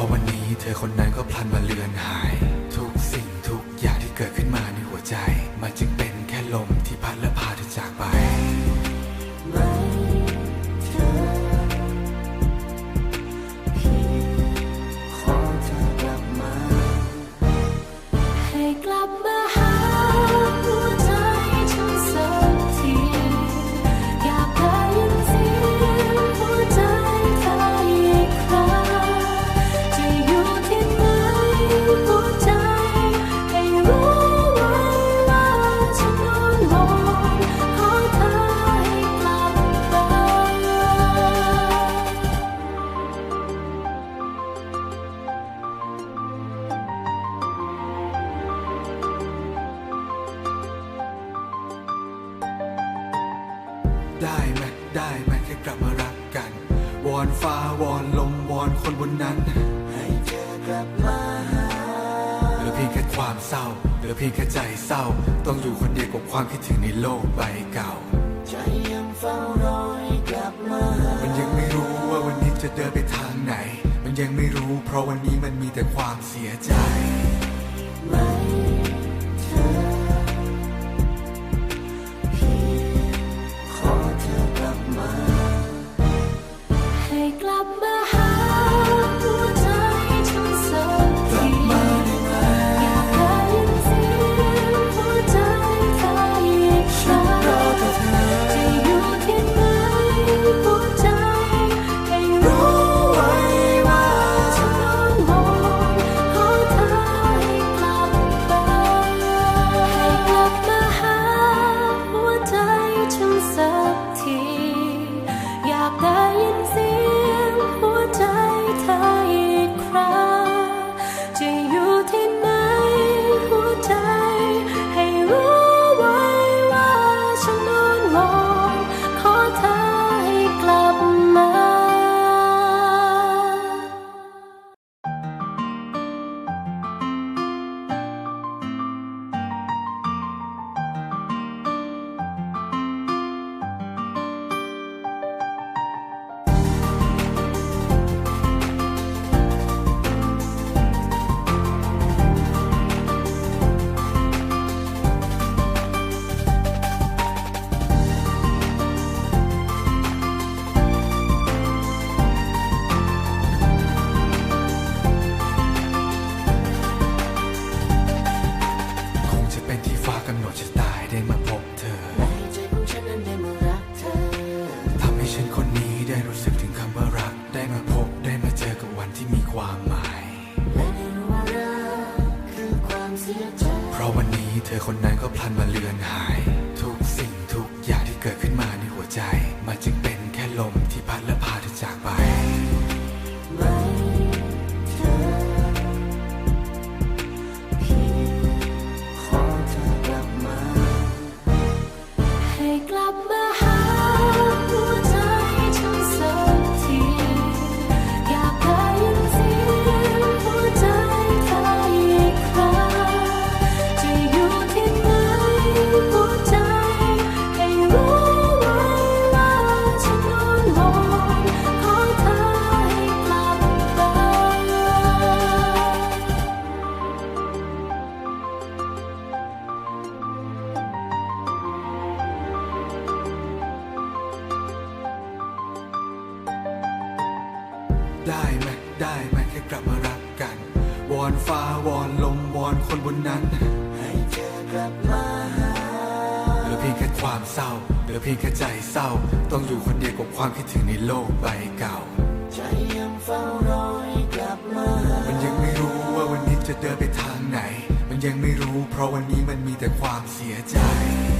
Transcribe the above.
ราะวันนี้เธอคนนั้นก็พลันมาเลือนหาย ทุกสิ่งทุกอย่างที่เกิดขึ้นมาในหัวใจ มันจึงเป็นแค่ลมที่พัดและพาเธอจากไปไม่เธอพี่ขอเธอกลับมา ได้ไหมได้ไหมแค่กลับมารักกัน วอนฟ้าวอนลมวอนคนบนนั้น ให้เธอกลับมาหาเหลือเพียงแค่ความเศร้าเหลือเพียงแค่ใจเศร้า ต้องอยู่คนเดียวกับความคิดถึงในโลกใบเก่า ใจยังเฝ้ารอให้กลับมาหามันยังไม่รู้ว่าวันนี้จะเดินไปทางไหน มันยังไม่รู้ เพราะวันนี้มันมีแต่ความเสียใจ ไม่ กลับมา อคนนั้นก็พลันมาเลือนหาย ทุกสิ่งทุกอย่างที่เกิดขึ้นมาในหัวใจ มันจึงเป็น ได้ไหมได้ไหมแค่กลับมารักกัน วอนฟ้าวอนลมวอนคนบนนั้น ให้เธอกลับมาหาเหลือเพียงแค่ความเศร้าเหลือเพียงแค่ใจเศร้า ต้องอยู่คนเดียวกับความคิดถึงในโลกใบเก่า ใจยังเฝ้ารอให้กลับมาหามันยังไม่รู้ว่าวันนี้จะเดินไปทางไหน มันยังไม่รู้เพราะวันนี้มันมีแต่ความเสียใจไ